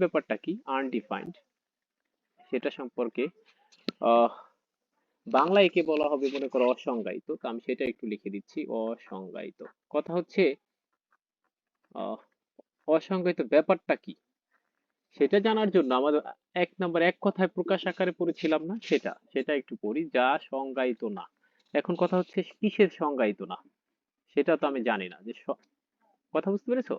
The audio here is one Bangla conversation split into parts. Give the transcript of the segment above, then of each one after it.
ব্যাপারটা কি? আনডিফাইন্ড সেটা সম্পর্কে বাংলা একে বলা হবে মনে করো অসংজ্ঞায়িত, তো আমি সেটা একটু লিখে দিচ্ছি, অসংজ্ঞায়িত। কথা হচ্ছে অসংজ্ঞায়িত ব্যাপারটা কি? সেটা জানার জন্য আমাদের এক নম্বর এক কথায় প্রকাশ আকারে পড়েছিলাম না, সেটা সেটা একটু পড়ি, যা সংজ্ঞায়িত না। এখন কথা হচ্ছে, কিসের সংজ্ঞায়িত না? সেটা তো আমি জানি না, যে কথা বুঝতে পেরেছ?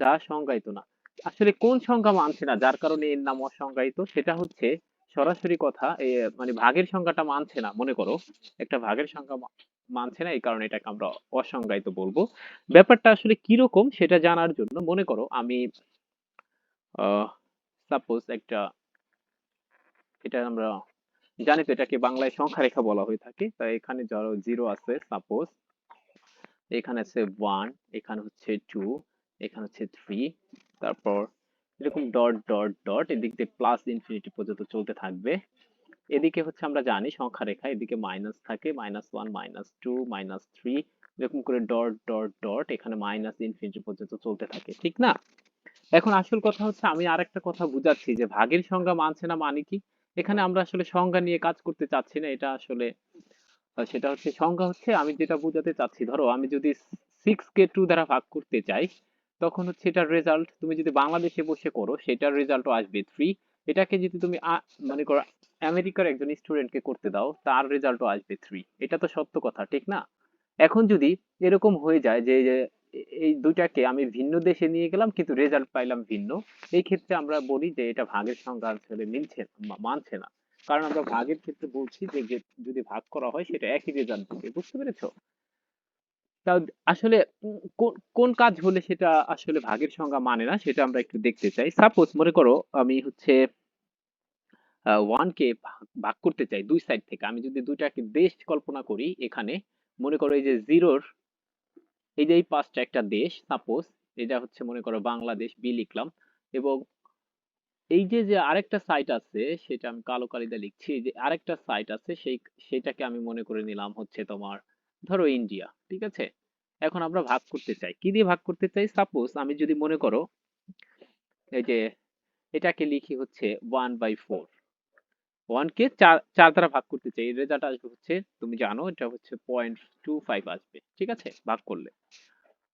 যা সংজ্ঞায়িত না। আসলে কোন সংজ্ঞা মানছে না, যার কারণে এর নাম অসংজ্ঞায়িত, সেটা হচ্ছে সরাসরি কথা মানে ভাগের সংজ্ঞাটা মানছে না, মনে করো। একটা ভাগের মা- মানছে না, এই কারণে এটাকে আমরা অসংজ্ঞায়িত বলব। ব্যাপারটা আসলে কীরকম সেটা জানার জন্য মনে করো, আমি সাপোজ একটা, এটা আমরা জানি তো, এটাকে বাংলায় সংখ্যা রেখা বলা হয়ে থাকে। তাই এখানে ধরো জিরো আছে সাপোজ এখানে আছে ওয়ান এখানে হচ্ছে টু এখানে হচ্ছে থ্রি তারপর এরকম ডট ডট ডট এদিক দিয়ে প্লাস ইনফিনিটি পর্যন্ত চলতে থাকবে। এদিকে হচ্ছে আমরা জানি সংখ্যা রেখা, এদিকে মাইনাস থাকে minus one minus two minus three এরকম করে ডট ডট ডট এখানে মাইনাস ইনফিনিটি পর্যন্ত চলতে থাকে, ঠিক না? এখন আসল কথা হচ্ছে আমি আরেকটা কথা বুঝাচ্ছি যে ভাগের সংজ্ঞা মানছে না মানে কি? এখানে আমরা আসলে সংজ্ঞা নিয়ে কাজ করতে চাচ্ছি না, এটা আসলে সেটা হচ্ছে সংজ্ঞা হচ্ছে আমি যেটা বোঝাতে চাচ্ছি। ধরো আমি যদি সিক্স কে টু দ্বারা ভাগ করতে চাই তখন হচ্ছে এটার রেজাল্ট তুমি যদি বাংলাদেশে বসে করো, সেটার রেজাল্টও আসবে থ্রি এটাকে যদি তুমি মনে করো আমেরিকার একজন স্টুডেন্টকে করতে দাও, তার রেজাল্টও আসবে থ্রি এটা তো সত্য কথা, ঠিক না? এখন যদি এরকম হয়ে যায় যে এই দুইটাকে আমি ভিন্ন দেশে নিয়ে গেলাম, কিন্তু রেজাল্ট পাইলাম ভিন্ন, এই ক্ষেত্রে আমরা বলি যে এটা ভাগের সংজ্ঞা আসলে মিলছে মানছে না। কারণ আমরা ভাগের ক্ষেত্রে বলছি যে যদি ভাগ করা হয়, সেটা একই রেজাল্ট দিবে, বুঝতে পেরেছ? তাও আসলে কোন- কাজ হলে সেটা আসলে ভাগের সংজ্ঞা মানে না, সেটা আমরা একটু দেখতে চাই। সাপোজ মনে করো আমি হচ্ছে ওয়ান কে ভাগ করতে চাই দুই সাইড থেকে। আমি যদি দুইটাকে দেশ কল্পনা করি এখানে, মনে করো এই যে জিরোর এই যে এই পাঁচটা একটা দেশ সাপোজ এটা হচ্ছে মনে করো বাংলাদেশ বি লিখলাম। এবং এই যে যে আরেকটা সাইট আছে, সেটা আমি কালো কালিতে লিখছি যে আরেকটা সাইট আছে, সেই, সেটাকে আমি মনে করে নিলাম হচ্ছে তোমার ধরো ইন্ডিয়া ঠিক আছে? এখন আমরা ভাগ করতে চাই। কি দিয়ে ভাগ করতে চাই? সাপোজ আমি যদি মনে করো এই যে এটাকে লিখি হচ্ছে ওয়ান বাই ফোর ওয়ান কে চার চার দ্বারা ভাগ করতে চাই। রেজাল্ট আসবে হচ্ছে, তুমি জানো, এটা হচ্ছে পয়েন্ট টু ফাইভ আসবে, ঠিক আছে? ভাগ করলে।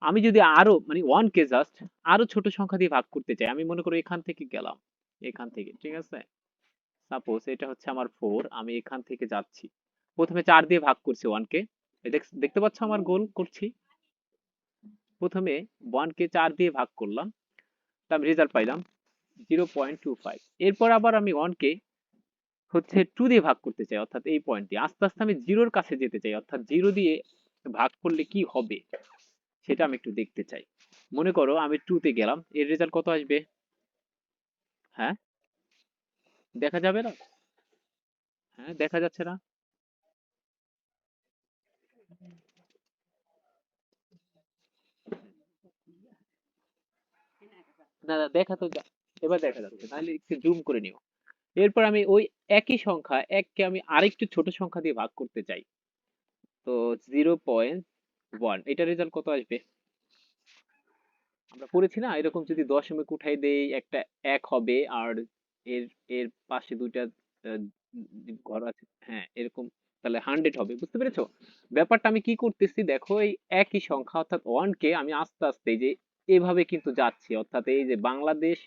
আমি যদি আরও মানে ওয়ান কে জাস্ট আরও ছোট সংখ্যা দিয়ে ভাগ করতে চাই, আমি মনে করো এখান থেকে গেলাম, এখান থেকে, ঠিক আছে? সাপোজ এটা হচ্ছে আমার ফোর আমি এখান থেকে যাচ্ছি। প্রথমে চার দিয়ে ভাগ করছি ওয়ান কে দেখতে পাচ্ছ আমার গোল করছি। প্রথমে কে চার দিয়ে ভাগ করলাম, তা আমি রেজাল্ট পাইলাম জিরো পয়েন্ট টু ফাইভ এরপর আবার আমি কে হচ্ছে টু দিয়ে ভাগ করতে চাই, অর্থাৎ এই পয়েন্ট দিয়ে আস্তে আস্তে আমি জিরোর কাছে যেতে চাই, অর্থাৎ জিরো দিয়ে ভাগ করলে কি হবে, সেটা আমি একটু দেখতে চাই। মনে করো আমি টু তে গেলাম, এর রেজাল্ট কত আসবে? হ্যাঁ? দেখা যাবে না? হ্যাঁ দেখা যাচ্ছে না? না না, দেখা তো এবার দেখা যাচ্ছে তাহলে একটু জুম করে নিও। এরপর আমি ওই একই সংখ্যা, এককে আমি আরেকটু ছোট সংখ্যা দিয়ে ভাগ করতে চাই। তো জিরো পয়েন্ট ওয়ান এটা রেজাল্ট কত আসবে? আমরা পড়েছি না, এরকম যদি দশমিক উঠাই দেই, একটা এক হবে, আর এর এর পাশে দুইটা ঘর আছে হ্যাঁ এরকম, তাহলে হান্ড্রেড হবে, বুঝতে পেরেছ? ব্যাপারটা আমি কি করতেছি, দেখো, এই একই সংখ্যা, অর্থাৎ ওয়ান কে আমি আস্তে আস্তে যে এভাবে কিন্তু যাচ্ছি। অর্থাৎ এই যে বাংলাদেশ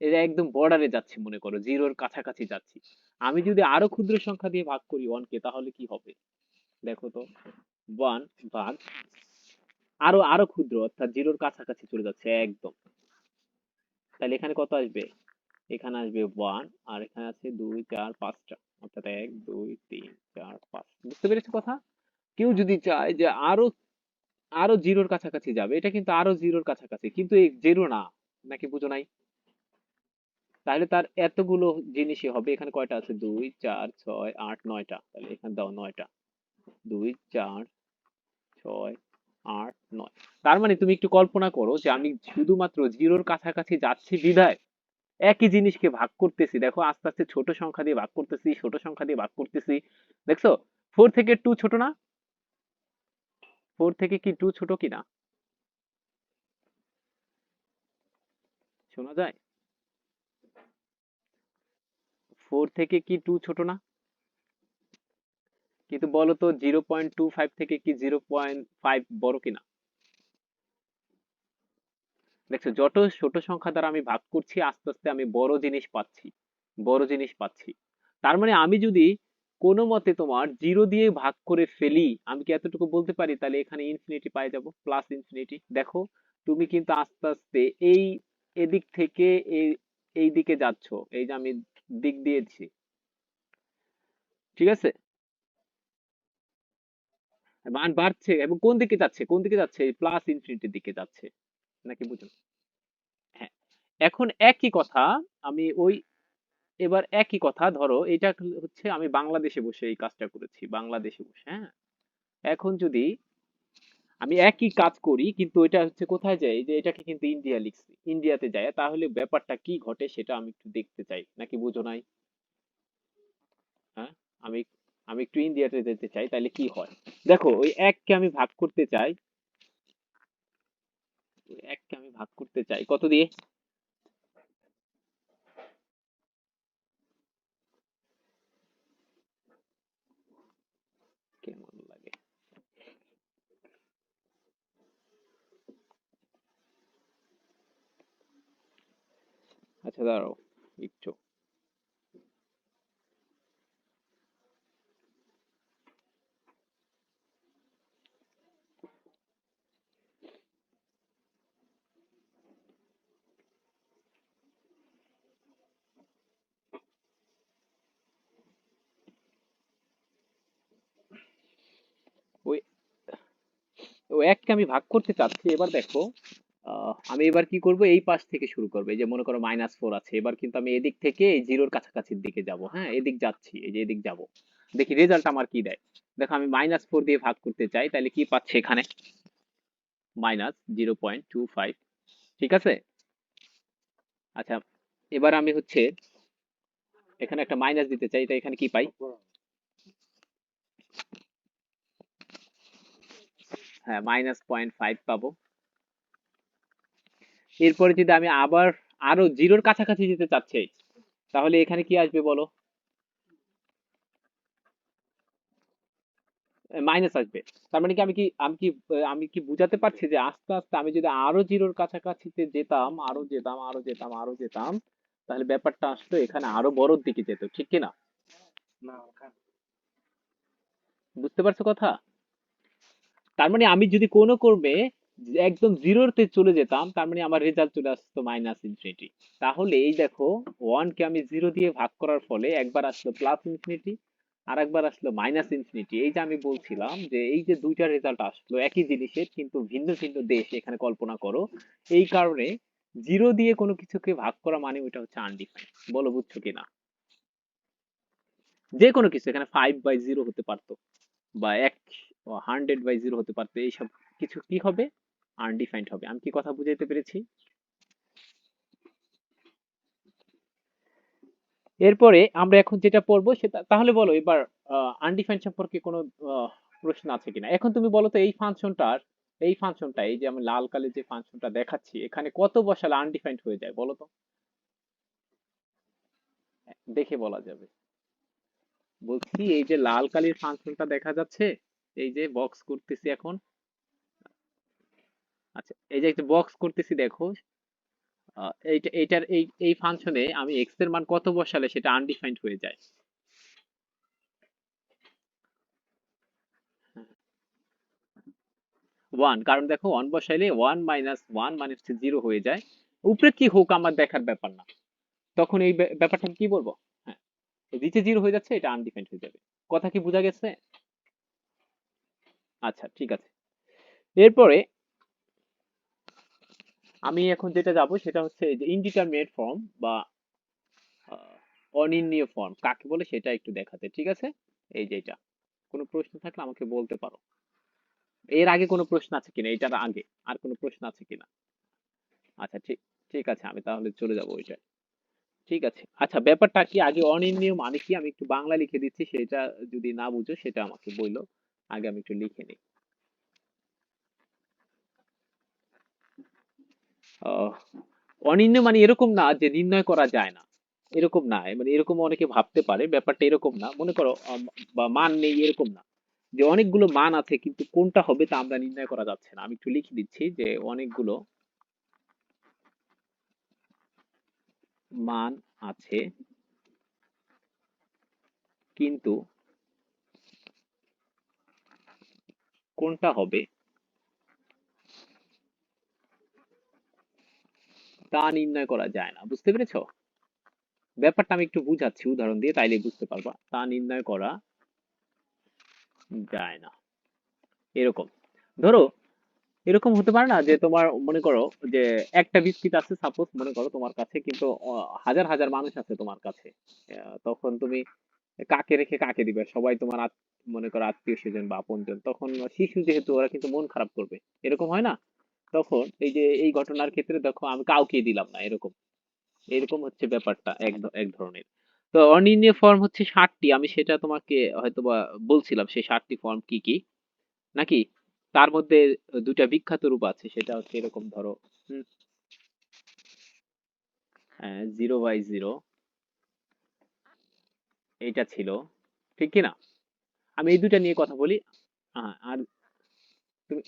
এটা একদম বর্ডারে যাচ্ছি মনে করো জিরোর কাছাকাছি যাচ্ছি। আমি যদি আরও ক্ষুদ্র সংখ্যা দিয়ে ভাগ করি ওয়ান কে, তাহলে কি হবে? দেখো তো ওয়ান ভাগ আরও আরও ক্ষুদ্র, অর্থাৎ জিরোর কাছাকাছি চলে যাচ্ছে একদম। তাহলে এখানে কত আসবে? এখানে আসবে ওয়ান আর এখানে আছে দুই, চার, পাঁচটা। অর্থাৎ এক, দুই, তিন, চার, পাঁচ। বুঝতে পেরেছ কথা? কেউ যদি চায় যে আরও আরও জিরোর কাছাকাছি যাবে। এটা কিন্তু আরও জিরোর কাছাকাছি, কিন্তু এই জিরো না, নাকি বুঝো নাই? তাহলে তার এতগুলো জিনিসই হবে। এখানে কয়টা আছে? দুই, চার, ছয়, আট, নয়টা। তাহলে এখানে দাও নয়টা। দুই, চার, ছয়, আট, নয়। তার মানে তুমি একটু কল্পনা করো যে আমি শুধুমাত্র জিরোর কাছাকাছি যাচ্ছি বিধায়, একই জিনিসকে ভাগ করতেছি। দেখো, আস্তে আস্তে ছোট সংখ্যা দিয়ে ভাগ করতেছি, ছোট সংখ্যা দিয়ে ভাগ করতেছি। দেখছ? ফোর থেকে টু ছোট না? ফোর থেকে কি টু ছোট কিনা? শোনা যায়? ফোর থেকে কি টু ছোট না? কিন্তু বলো তো জিরো পয়েন্ট টু ফাইভ থেকে কি জিরো পয়েন্ট ফাইভ বড় কিনা? দেখছ, যত ছোট সংখ্যা দ্বারা আমি ভাগ করছি, আস্তে আস্তে আমি বড় জিনিস পাচ্ছি, বড় জিনিস পাচ্ছি। তার মানে আমি যদি কোনো মতে তোমার জিরো দিয়ে ভাগ করে ফেলি, আমি কি এতটুকু বলতে পারি? তাহলে এখানে ইনফিনিটি পাই যাব প্লাস ইনফিনিটি দেখো, তুমি কিন্তু আস্তে আস্তে এই এদিক থেকে এই এই দিকে যাচ্ছ, এই যে আমি দিক দিয়েছি। ঠিক আছে? মান বাড়ছে এবং কোন দিকে যাচ্ছে? কোন দিকে যাচ্ছে? প্লাস ইনফিনিটির দিকে যাচ্ছে। নাকি বুঝুন হ্যাঁ। এখন একই কথা, আমি ওই এবার একই কথা, ধরো এটা হচ্ছে আমি বাংলাদেশে বসে এই কাজটা করেছি, বাংলাদেশে বসে হ্যাঁ? এখন যদি আমি একই কাজ করি, কিন্তু এটা হচ্ছে কোথায় যায়? যে এটাকে কিন্তু ইন্ডিয়া লিখছি ইন্ডিয়াতে যায়, তাহলে ব্যাপারটা কি ঘটে সেটা আমি একটু দেখতে চাই, নাকি বুঝো নাই? হ্যাঁ? আমি আমি একটু ইন্ডিয়াতে যেতে চাই তাহলে কি হয়? দেখো, ওই এককে আমি ভাগ করতে চাই এককে আমি ভাগ করতে চাই, কত দিয়ে? আচ্ছা দাঁড়াও একটু। ওই ও এককে আমি ভাগ করতে চাচ্ছি এবার দেখো। আমি এবার কি করব? এই পাশ থেকে শুরু করব। এই যে মনে করো মাইনাস ফোর আছে, এবার কিন্তু আমি এদিক থেকে এই জিরোর কাছাকাছির দিকে যাব। হ্যাঁ এদিক যাচ্ছি, এই যে এদিক যাব। দেখি রেজাল্ট আমার কি দেয়? দেখো আমি মাইনাস ফোর দিয়ে ভাগ করতে চাই, তাহলে কি পাচ্ছে এখানে? Minus zero point two five ঠিক আছে? আচ্ছা এবার আমি হচ্ছে এখানে একটা মাইনাস দিতে চাই তাই এখানে কি পাই? হ্যাঁ মাইনাস পয়েন্ট ফাইভ পাবো। এরপরে যদি আমি আবার আরও জিরোর কাছাকাছি যেতে চাচ্ছি তাহলে এখানে কি আসবে বলো? মাইনাস আসবে। তার মানে কি আমি কি আমি কি আমি কি বুঝাতে পারছি যে আস্তে আস্তে আমি যদি আরও জিরোর কাছাকাছিতে যেতাম আরও যেতাম আরও যেতাম আরও যেতাম তাহলে ব্যাপারটা আসতো এখানে আরও বড়র দিকে যেত ঠিক কি না বুঝতে পারছ কথা? তার মানে আমি যদি কোনো কর্মে একদম জিরোতে চলে যেতাম, তার মানে আমার রেজাল্ট চলে আসতো মাইনাস ইনফিনিটি তাহলে এই দেখো ওয়ান কে আমি জিরো দিয়ে ভাগ করার ফলে একবার আসলো প্লাস ইনফিনিটি আর একবার আসলো মাইনাস ইনফিনিটি এই যে আমি বলছিলাম যে এই যে দুইটা রেজাল্ট আসলো, একই জিনিসের, কিন্তু ভিন্ন ভিন্ন দেশ এখানে কল্পনা করো, এই কারণে জিরো দিয়ে কোনো কিছুকে ভাগ করা মানে ওইটা হচ্ছে আনডিফাইন্ড বলো, বুঝছ কিনা? যে কোনো কিছু, এখানে ফাইভ বাই জিরো হতে পারতো, বা এক হান্ড্রেড বাই জিরো হতে পারতো, এইসব কিছু কি হবে? আনডিফাইন্ড হবে। আমি কি কথা বুঝাইতে পেরেছি? এরপরে আমরা এখন যেটা পড়ব সেটা, তাহলে বলো এবার আনডিফাইন্ড সম্পর্কে কোনো প্রশ্ন আছে কিনা? এখন তুমি বলো তো এই ফাংশনটার, এই ফাংশনটা, এই যে আমি লাল কালে যে ফাংশনটা দেখাচ্ছি, এখানে কত বসালে আনডিফাইন্ড হয়ে যায় বলো তো? দেখে বলা যাবে। বলছি এই যে লাল কালির ফাংশনটা দেখা যাচ্ছে, এই যে বক্স করতেছি এখন। আচ্ছা এই যে একটা বক্স করতেছি দেখো। এইটা, এইটার এই এই ফাংশনে আমি এক্সের মান কত বসালে সেটা আনডিফাইন্ড হয়ে যায়। ওয়ান কারণ দেখো ওয়ান বসাইলে ওয়ান মাইনাস ওয়ান মানে হচ্ছে জিরো হয়ে যায়। উপরে কি হোক আমার দেখার ব্যাপার না। তখন এই ব্যা- ব্যাপারটা কি বলব? হ্যাঁ নিচে জিরো হয়ে যাচ্ছে, এটা আনডিফাইন্ড হয়ে যাবে। কথা কি বোঝা গেছে? আচ্ছা ঠিক আছে। এরপরে আমি এখন যেটা যাব সেটা হচ্ছে যে ইনডিটারমিনেট ফর্ম বা অনির্ণীয় ফর্ম কাকে বলে সেটা একটু দেখাতে, ঠিক আছে? এই যে এটা। কোনো প্রশ্ন থাকলে আমাকে বলতে পারো। এর আগে কোনো প্রশ্ন আছে কিনা? এটার আগে। আর কোনো প্রশ্ন আছে কিনা? আচ্ছা ঠিক ঠিক আছে, আমি তাহলে চলে যাব ওইটা ঠিক আছে। আচ্ছা ব্যাপারটা কি? আগে অনির্ণীয় মানে কি? আমি একটু বাংলা লিখে দিচ্ছি, সেটা যদি না বুঝো, সেটা আমাকে বলল আগে আমি একটু লিখে নিই। অনির্ণয় মানে এরকম না যে নির্ণয় করা যায় না। এরকম না মানে এরকম অনেকে ভাবতে পারে, ব্যাপারটা এরকম না। মনে করো বা মান নেই, এরকম না। যে অনেকগুলো মান আছে, কিন্তু কোনটা হবে তা আমরা নির্ণয় করা যাচ্ছে না। আমি একটু লিখে দিচ্ছি যে অনেকগুলো মান আছে, কিন্তু কোনটা হবে তা নির্ণয় করা যায় না, বুঝতে পেরেছ? ব্যাপারটা আমি একটু বুঝাচ্ছি, উদাহরণ দিয়ে তাইলে বুঝতে পারবা। তা নির্ণয় করা যায় না। এরকম। ধরো, এরকম হতে পারে না যে তোমার, মনে করো যে একটা বিস্কিট আছে সাপোজ মনে করো তোমার কাছে কিন্তু হাজার হাজার মানুষ আছে তোমার কাছে। তখন তুমি কাকে রেখে কাকে দিবে? সবাই তোমার মনে করো আত্মীয় স্বজন বা আপনজন। তখন শিশু যেহেতু, ওরা কিন্তু মন খারাপ করবে। এরকম হয় না? তখন এই যে এই ঘটনার ক্ষেত্রে দেখো আমি কাউকে দিলাম না, এরকম। এরকম হচ্ছে ব্যাপারটা, এক এক ধরনের। তো অনির্ণীয় ফর্ম হচ্ছে ষাটটি, আমি সেটা তোমাকে হয়তোবা বলছিলাম সেই ষাটটি ফর্ম কি কি, নাকি? তার মধ্যে দুটা বিখ্যাত রূপ আছে, সেটা হচ্ছে এরকম ধরো জিরো বাই জিরো এইটা ছিল, ঠিক কি না? আমি এই দুটা নিয়ে কথা বলি আর তুমি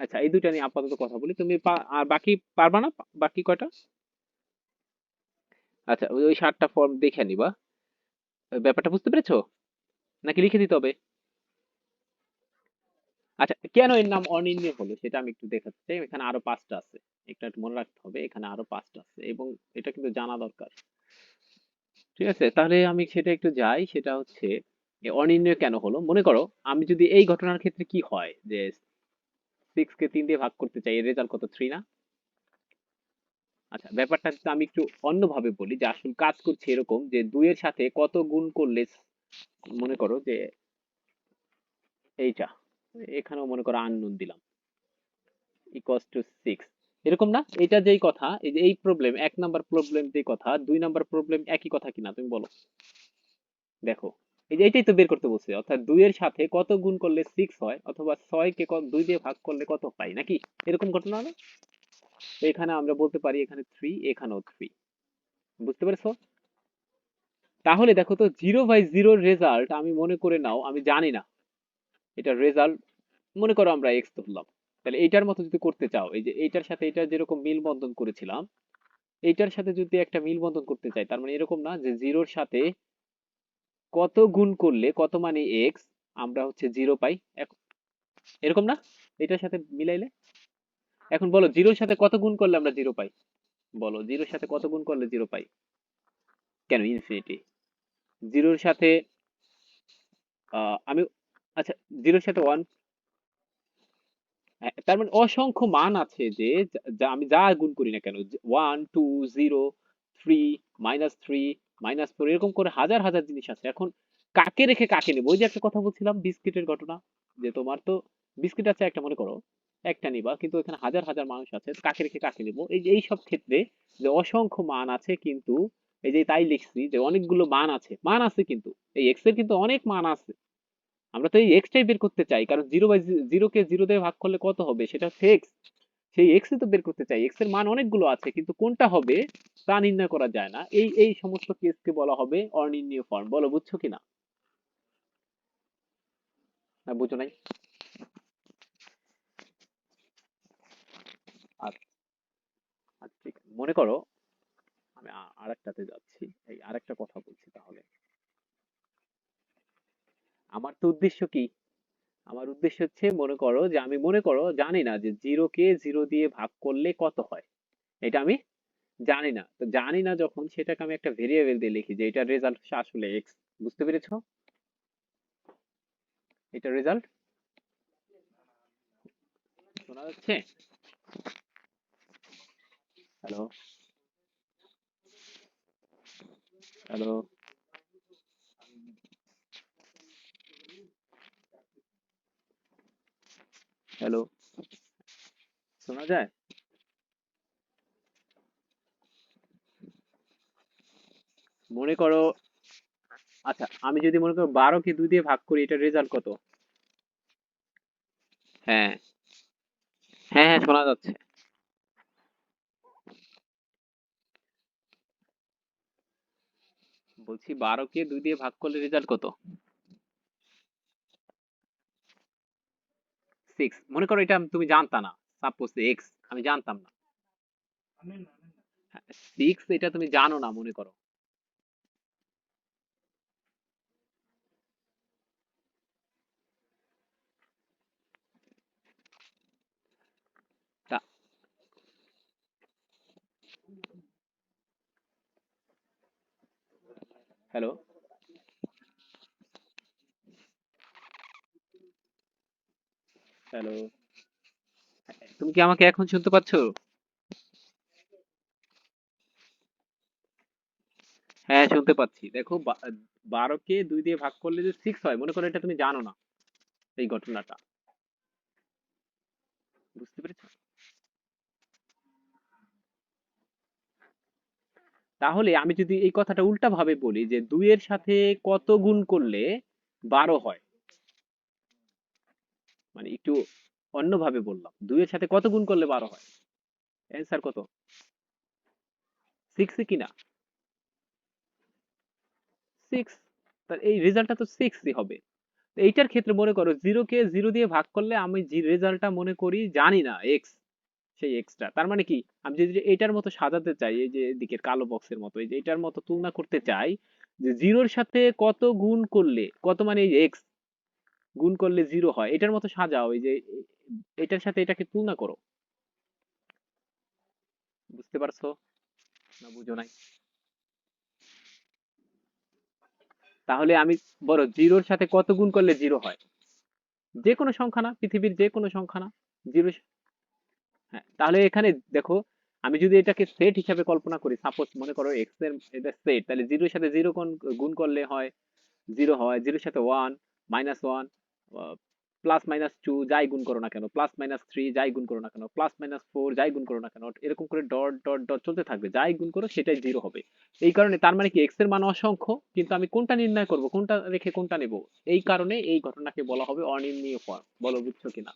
আচ্ছা এই দুটা নিয়ে আপাতত কথা বলি। তুমি আর বাকি পারবা না? বাকি কয়টা? আচ্ছা ওই ষাটটা ফর্ম দেখে নিবা। ব্যাপারটা বুঝতে পেরেছ? নাকি লিখে দিতে হবে? আচ্ছা কেন এর নাম অনির্ণীয় হলো সেটা আমি একটু দেখাতে চাই। এখানে আরও পাঁচটা আছে। একটু মনে রাখতে হবে, এখানে আরও পাঁচটা আছে এবং এটা কিন্তু জানা দরকার। ঠিক আছে, তাহলে আমি সেটা একটু যাই। সেটা হচ্ছে অনির্ণয় কেন হলো? মনে করো, আমি যদি এই ঘটনার ক্ষেত্রে কি হয়, যে সিক্স কে তিন দিয়ে ভাগ করতে চাই, এর রেজাল্ট কত? থ্রি না? আচ্ছা ব্যাপারটা আমি একটু অন্যভাবে বলি, যে আসল কাজ করছে এরকম যে দুইয়ের সাথে কত গুণ করলে মনে করো যে এইটা, এখানেও মনে করো আননোন দিলাম ইকুয়ালস টু সিক্স এরকম না? এটা যেই কথা, এই যে এই প্রবলেম এক নাম্বার প্রবলেম যেই কথা, দুই নাম্বার প্রবলেম একই কথা কিনা, তুমি বলো। দেখো এই যে এটাই তো বের করতে বলছে, অর্থাৎ দুইয়ের সাথে কত গুণ করলে সিক্স হয় অথবা ছয় কে, দুই দিয়ে ভাগ করলে কত পাই, নাকি? এরকম ঘটনা না এখানে আমরা বলতে পারি এখানে থ্রি এখানেও থ্রি বুঝতে পেরেছ? তাহলে দেখো তো জিরো বাই জিরোর রেজাল্ট আমি মনে করে নাও, আমি জানি না। এটা রেজাল্ট মনে করো আমরা এক্স ধরলাম। তাহলে এইটার মতো যদি করতে চাও, এই যে এইটার সাথে এটা যেরকম মিল বন্ধন করেছিলাম, এইটার সাথে যদি একটা মিল বন্ধন করতে চাই, তার মানে এরকম না যে জিরোর সাথে কত গুণ করলে কত মানে এক্স আমরা হচ্ছে জিরো পাই। এরকম না? এটার সাথে মিলাইলে? এখন বলো জিরোর সাথে কত গুণ করলে আমরা জিরো পাই? বলো জিরোর সাথে কত গুণ করলে জিরো পাই? কেন? ইনফিনিটি জিরোর সাথে আমি আচ্ছা জিরোর সাথে ওয়ান তার মানে অসংখ্য মান আছে যা আমি যা গুণ করি না কেন one two zero three minus three minus four এরকম করে হাজার হাজার জিনিস আছে। এখন কাকে রেখে কাকে নেব? ওই যে একটা কথা বলছিলাম, বিস্কিটের ঘটনা, যে তোমার তো বিস্কিট আছে একটা, মনে করো, একটা নিবা, কিন্তু এখানে হাজার হাজার মানুষ আছে কাকে রেখে কাকে নেব? এই যে, এই সব ক্ষেত্রে যে অসংখ্য মান আছে কিন্তু, এই যে তাই লিখছি যে অনেকগুলো মান আছে। মান আছে কিন্তু, এই এক্সের কিন্তু অনেক মান আছে। আমরা তো এই এক্সটাই বের করতে চাই, কারণ জিরো বাই জিরো কে জিরো দিয়ে ভাগ করলে কত হবে? সেটা হচ্ছে এক্স সেই এক্স তো বের করতে চাই। এক্সের মান অনেকগুলো আছে, কিন্তু কোনটা হবে তা নির্ণয় করা যায় না। এই এই সমস্ত কেসকে বলা হবে অনির্ণীয় ফর্ম বলো, বুঝছ কিনা না? বুঝো নাই? আচ্ছা আচ্ছা। মনে করো, আমি আ- আরেকটাতে যাচ্ছি। এই আরেকটা কথা বলছি তাহলে। আমার তো উদ্দেশ্য কি? আমার উদ্দেশ্য হচ্ছে মনে করো যে আমি মনে করো জানি না যে জিরো কে জিরো দিয়ে ভাগ করলে কত হয়। এটা আমি জানি না। তো জানি না যখন সেটাকে আমি একটা ভেরিয়েবল দিয়ে লিখি যে এটার রেজাল্ট হচ্ছে আসলে এক্স বুঝতে পেরেছ? এটা রেজাল্ট শোনা যাচ্ছে? হ্যালো হ্যালো হ্যালো শোনা যায়? মনে করো আচ্ছা আমি যদি মনে করো বারো কে দুই দিয়ে ভাগ করি, এটার রেজাল্ট কত? হ্যাঁ। হ্যাঁ হ্যাঁ শোনা যাচ্ছে। বলছি বারোকে দুই দিয়ে ভাগ করলে রেজাল্ট কত? সিক্স মনে করো এটা তুমি জানতা না সাপোজ এক্স আমি জানতাম না। সিক্স এটা তুমি জানো না, মনে করো। হ্যালো হ্যালো তুমি কি আমাকে এখন শুনতে পাচ্ছ? হ্যাঁ শুনতে পাচ্ছি। দেখো বারোকে দুই দিয়ে ভাগ করলে যে সিক্স হয়, মনে করো এটা তুমি জানো না এই ঘটনাটা। বুঝতে পেরেছ? তাহলে আমি যদি এই কথাটা উল্টা ভাবে বলি যে দুইয়ের সাথে কত গুণ করলে বারো হয়? মানে একটু অন্যভাবে বললাম। দুইয়ের সাথে কত গুণ করলে বারো হয়? অ্যান্সার কত? সিক্স কিনা? সিক্স তার এই রেজাল্টটা তো সিক্সই হবে। এইটার ক্ষেত্রে মনে করো জিরো কে জিরো দিয়ে ভাগ করলে আমি যে রেজাল্টটা মনে করি জানি না এক্স সেই এক্সটা তার মানে কি? আমি যদি এটার মতো সাজাতে চাই, এই যে এদিকের কালো বক্সের মতো, এই যে এটার মতো তুলনা করতে চাই যে জিরোর সাথে কত গুণ করলে, কত মানে এই এক্স গুণ করলে জিরো হয়। এটার মতো সাজাও, এই যে, এটার সাথে এটাকে তুলনা করো। বুঝতে পারছ? না, বুঝো নাই। তাহলে আমি বলো জিরোর সাথে কত গুণ করলে জিরো হয়? যে কোনো সংখ্যা না, পৃথিবীর যে কোনো সংখ্যা না জিরো হ্যাঁ তাহলে এখানে দেখো, আমি যদি এটাকে সেট হিসাবে কল্পনা করি সাপোজ মনে করো এক্সের, এটা সেট তাহলে জিরোর সাথে জিরো গুণ করলে হয় জিরো হয় জিরোর সাথে one minus one plus minus two যাই গুণ করো না কেন প্লাস মাইনাস থ্রি যাই গুণ করো না কেন প্লাস মাইনাস ফোর যাই গুণ করো না কেন, এরকম করে ডট ডট ডট চলতে থাকবে, যাই গুণ করো সেটাই জিরো হবে। এই কারণে তার মানে কি এক্সের মান অসংখ্য, কিন্তু আমি কোনটা নির্ণয় করব, কোনটা রেখে কোনটা নেব, এই কারণে এই ঘটনাকে বলা হবে অনির্ণীয় ফর্ম বলো বুঝছ কিনা?